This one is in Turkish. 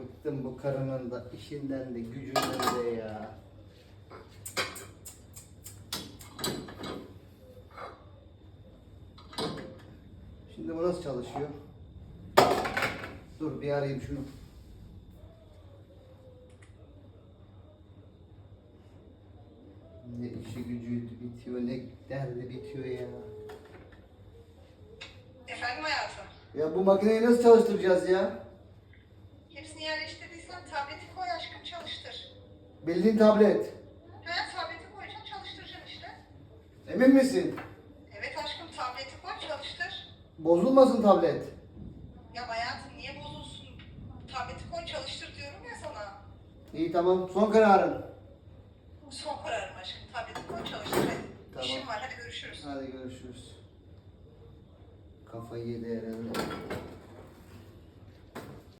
Bıktım bu karının da işinden de gücünden de ya. Şimdi bu nasıl çalışıyor? Dur bir arayayım şunu. Ne işi gücü bitiyor, ne derdi bitiyor ya. Efendim hayatım. Ya bu makineyi nasıl çalıştıracağız ya? Yerleştirdiysen tableti koy aşkım çalıştır. Bildiğin tablet. He tableti koyacaksın çalıştıracaksın işte. Emin misin? Evet aşkım tableti koy çalıştır. Bozulmasın tablet. Ya hayatım niye bozulsun? Tableti koy çalıştır diyorum ya sana. İyi tamam. Son kararın. Son kararım aşkım. Tableti koy çalıştır. Tamam. İşim var hadi görüşürüz. Hadi görüşürüz. Kafayı yedi herhalde.